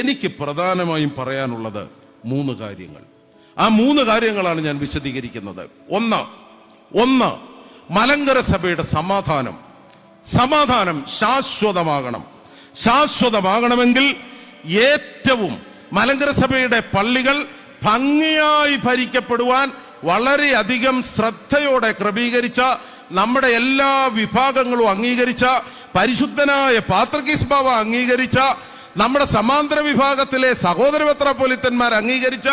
എനിക്ക് പ്രധാനമായും പറയാനുള്ളത് മൂന്ന് കാര്യങ്ങൾ. ആ മൂന്ന് കാര്യങ്ങളാണ് ഞാൻ വിശദീകരിക്കുന്നത്. ഒന്ന് ഒന്ന് മലങ്കര സഭയുടെ സമാധാനം. സമാധാനം ശാശ്വതമാകണം. ശാശ്വതമാകണമെങ്കിൽ ഏറ്റവും മലങ്കര സഭയുടെ പള്ളികൾ ഭംഗിയായി ഭരിക്കപ്പെടുവാൻ വളരെയധികം ശ്രദ്ധയോടെ ക്രമീകരിച്ച നമ്മുടെ എല്ലാ വിഭാഗങ്ങളും അംഗീകരിച്ച പരിശുദ്ധനായ പാത്രകീസ് ബാബ അംഗീകരിച്ച നമ്മുടെ സമാന്തര വിഭാഗത്തിലെ സഹോദര മെത്രാപ്പൊലിത്തന്മാർ അംഗീകരിച്ച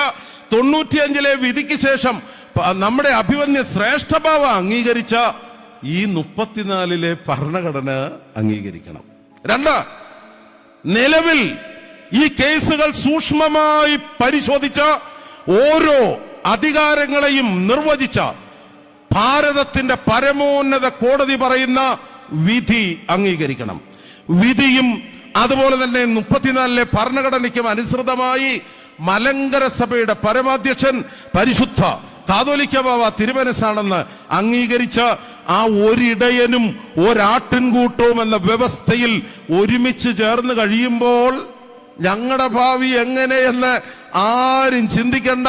തൊണ്ണൂറ്റിയഞ്ചിലെ വിധിക്ക് ശേഷം നമ്മുടെ അഭിവന്യ ശ്രേഷ്ഠഭാവ അംഗീകരിച്ച ഈ മുപ്പത്തിനാലിലെ ഭരണഘടന അംഗീകരിക്കണം. രണ്ട് നിലവിൽ ഈ കേസുകൾ സൂക്ഷ്മമായി പരിശോധിച്ച ഓരോ അധികാരങ്ങളെയും നിർവചിച്ച ഭാരതത്തിന്റെ പരമോന്നത കോടതി പറയുന്ന വിധി അംഗീകരിക്കണം. വിധിയും അതുപോലെ തന്നെ മുപ്പത്തിനാലിലെ ഭരണഘടനയ്ക്കും അനുസൃതമായി മലങ്കര സഭയുടെ പരമാധ്യക്ഷൻ പരിശുദ്ധ കാതോലിക്ക ബാബ തിരുമനസാണെന്ന് അംഗീകരിച്ച ആ ഒരിടയനും ഒരാട്ടിൻകൂട്ടവും എന്ന വ്യവസ്ഥയിൽ ഒരുമിച്ച് ചേർന്ന് കഴിയുമ്പോൾ ഞങ്ങളുടെ ഭാവി എങ്ങനെയെന്ന് ആരും ചിന്തിക്കണ്ട.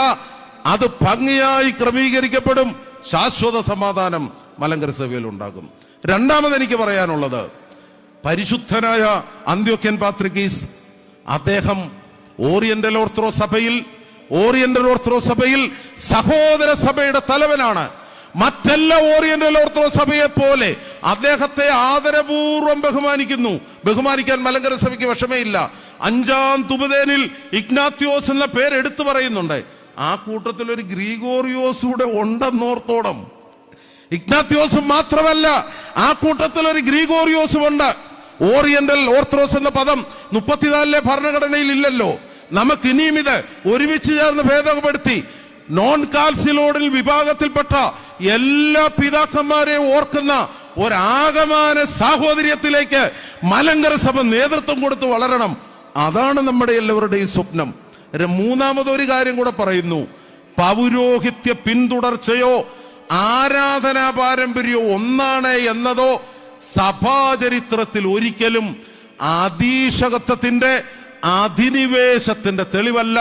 അത് ഭംഗിയായി ക്രമീകരിക്കപ്പെടും. ശാശ്വത സമാധാനം മലങ്കര സഭയിൽ ഉണ്ടാകും. രണ്ടാമത് എനിക്ക് പറയാനുള്ളത് പരിശുദ്ധനായ അന്ത്യോക്യൻ പാത്രികീസ് അദ്ദേഹം ഓറിയന്റൽ ഓർത്തഡോ സഭയിൽ ഓറിയന്റൽ ഓർത്തഡോ സഭയിൽ സഹോദര സഭയുടെ തലവനാണ്. മറ്റെല്ലാ ഓറിയന്റൽ ഓർത്തഡോ സഭയെ പോലെ അദ്ദേഹത്തെ ആദരപൂർവം ബഹുമാനിക്കുന്നു. ബഹുമാനിക്കാൻ മലങ്കര സഭയ്ക്ക് വിഷമേ ഇല്ല അഞ്ചാം തുബദേനിൽ ഇഗ്നാത്യോസ് എന്ന പേര് എടുത്തു പറയുന്നുണ്ട്. ആ കൂട്ടത്തിൽ ഒരു ഗ്രീഗോറിയോസ് കൂടെ ഉണ്ടെന്നോർത്തോളം ഇഗ്നാത്യോസ് മാത്രമല്ല ആ കൂട്ടത്തിൽ ഒരു ഗ്രീഗോറിയോസും ഉണ്ട്. ഓറിയന്റൽ ഓർത്തഡോക്സ് എന്ന പദം മുപ്പത്തിനാലിലെ ഭരണഘടനയിൽ ഇല്ലല്ലോ. നമുക്ക് ഇനിയും ഇത് ഒരുമിച്ച് ചേർന്ന് ഭേദപ്പെടുത്തി. നോൺ കാൽസിലോഡിൽ വിഭാഗത്തിൽപ്പെട്ട എല്ലാ പിതാക്കന്മാരെയും ഓർക്കുന്ന ഒരാകമാന സാഹോദര്യത്തിലേക്ക് മലങ്കര സഭ നേതൃത്വം കൊടുത്ത് വളരണം. അതാണ് നമ്മുടെ എല്ലാവരുടെയും സ്വപ്നം. ര- മൂന്നാമത് ഒരു കാര്യം കൂടെ പറയുന്നു. പൗരോഹിത്യ പിന്തുടർച്ചയോ ആരാധനാ പാരമ്പര്യമോ ഒന്നാണ് എന്നതോ സഭാചരിത്രത്തിൽ ഒരിക്കലും അതീശകത്വത്തിന്റെ അധിനിവേശത്തിന്റെ തെളിവല്ല.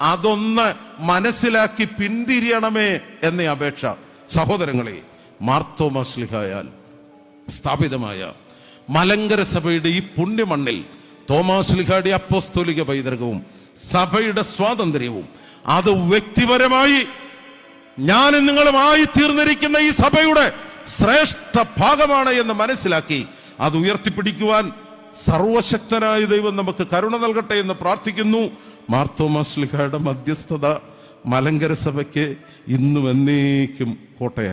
അതൊന്ന് മനസ്സിലാക്കി പിന്തിരിയണമേ എന്ന അപേക്ഷ. സഹോദരങ്ങളെ മാർത്തോമാസ്ലിഹായാൽ സ്ഥാപിതമായ മലങ്കര സഭയുടെ ഈ പുണ്യമണ്ണിൽ തോമാസ്ലിഹയുടെ അപ്പോസ്തോലിക പൈതൃകവും സഭയുടെ സ്വാതന്ത്ര്യവും അത് വ്യക്തിപരമായി ഞാൻ നിങ്ങളുമായി തീർന്നിരിക്കുന്ന ഈ സഭയുടെ ശ്രേഷ്ഠ ഭാഗമാണ് എന്ന് മനസ്സിലാക്കി അത് ഉയർത്തിപ്പിടിക്കുവാൻ സർവശക്തനായ ദൈവം നമുക്ക് കരുണ നൽകട്ടെ എന്ന് പ്രാർത്ഥിക്കുന്നു. മാർത്തോമാസ്ലിഹയുടെ മധ്യസ്ഥത മലങ്കര സഭയ്ക്ക് ഇന്നും എന്നേക്കും കോട്ടയ